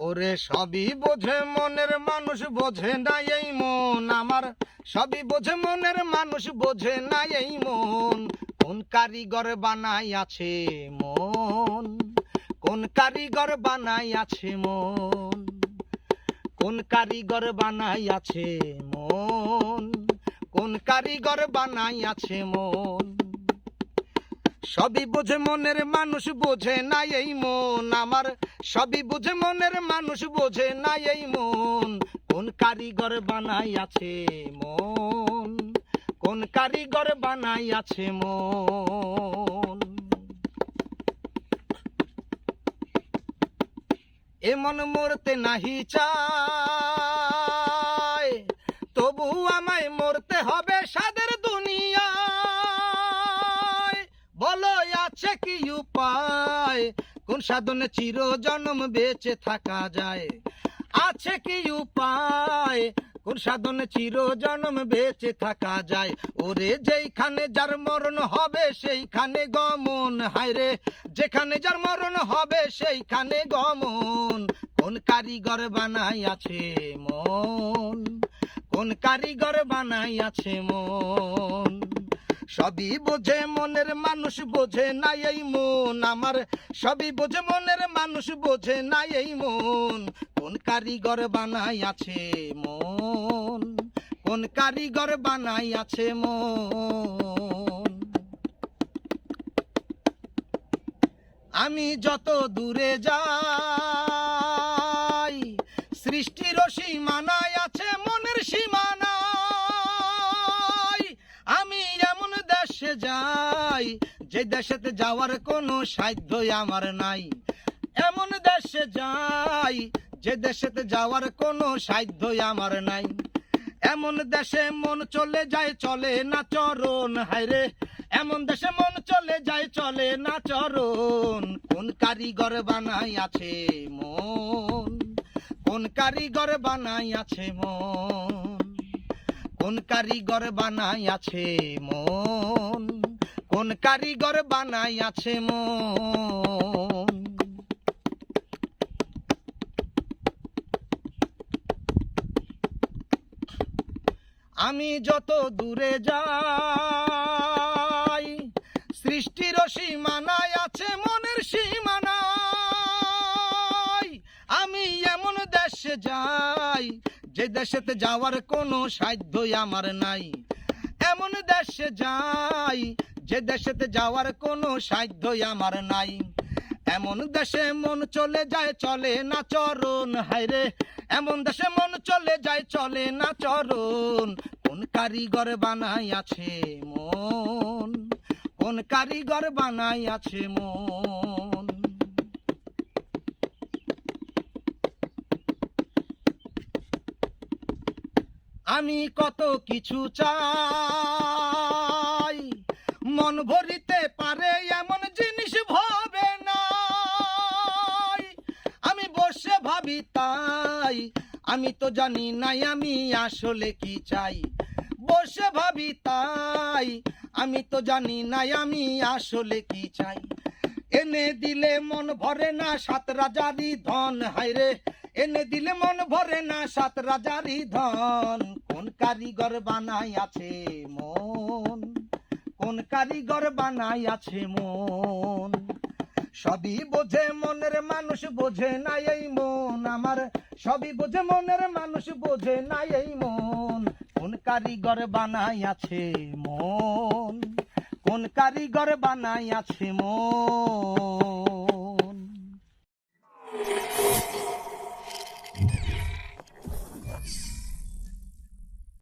ওরে সবই বোঝে মনের মানুষ, বোঝে না এই মন। আমার সবই বোঝে মনের মানুষ, বোঝে না এই মন। কোন কারিগর বানাই আছে মন? কোন কারিগর বানাই আছে মন? কোন কারিগর বানাই আছে মন? কোন কারিগর বানাই আছে মন? সবই বোঝে মনের মানুষ বোঝে না এই মন। আমার সবই বোঝে মনের মানুষ বোঝে না এই মন। কোন কারিগর বানাই আছে মন? কোন কারিগর বানাই আছে মন? এমন মরতে নাহি চায়, তবু আমায় আছে কি উপায়? কোন সাধনে চির জন্ম বেঁচে থাকা যায়? আছে কি উপায়? কোন সাধনে চির জন্ম বেঁচে থাকা যায়? ওরে যেইখানে যার মরণ হবে, সেইখানে গমন। হায়রে, যেখানে যার মরণ হবে, সেইখানে গমন। কোন কারিগর বানাই আছে মন? কোন কারিগর বানাই আছে মন? সবই বোঝে মনের মানুষ, বোঝে না এই মন। আমার সবই বোঝে মনের মানুষ, বোঝে না এই মন। কোন কারিগর বানাই আছে মন? কোন কারিগর বানাই আছে মন? আমি যত দূরে যাই, সৃষ্টির সীমানায় যাই যে দেশেতে যাওয়ার কোনো সাধ্য আমার নাই। এমন দেশে যাই, যে দেশেতে যাওয়ার কোনো সাধ্য আমার নাই। এমন দেশে মন চলে যায়, চলে না চরণ, হায়রে। এমন দেশে মন চলে যায়, চলে না চরণ। কোন কারিগর বানাই আছে মন? কোন কারিগর বানাই আছে মন? কোন কারিগর বানাই আছে মন? কোন কারিগর বানাই আছে মন। আমি যত দূরে যাই, সৃষ্টির সীমানায় আছে মনের সীমানায়। আমি এমন দেশে যাই, যে দেশেতে যাওয়ার কোনো সাধ্য আমার নাই। এমন দেশে যাই যে দেশেতে যাওয়ার কোনো সাধ্য আমার নাই। এমন দেশে মন চলে যায়, চলে না চরণ। হায়রে, এমন দেশে মন চলে যায়, চলে না চরণ। কোন কারিগর বানাই আছে মন? কোন কারিগর বানাই আছে মন? আমি কত কিছু চাই। মন ভরিতে পারে এমন জিনিস ভাবে না আমি বসে ভাবি তাই, আমি তো জানি নাই আমি আসলে কি চাই। বসে ভাবি তাই, আমি তো জানি নাই আমি আসলে কি চাই। এনে দিলে মন ভরে না সাত রাজারি ধন, হায়রে। এনে দিলে মন ভরে না সাত রাজারি ধন। কোন কারিগর বানাই আছে মন কোন কারিগর বানাই আছে মন? সবই বোঝে মনের মানুষ, বোঝে না এই মন। আমার সবই বোঝে মনের মানুষ, বোঝে না এই মন। কোন কারিগর বানাই আছে মন? কোন কারিগর বানাই আছে মন?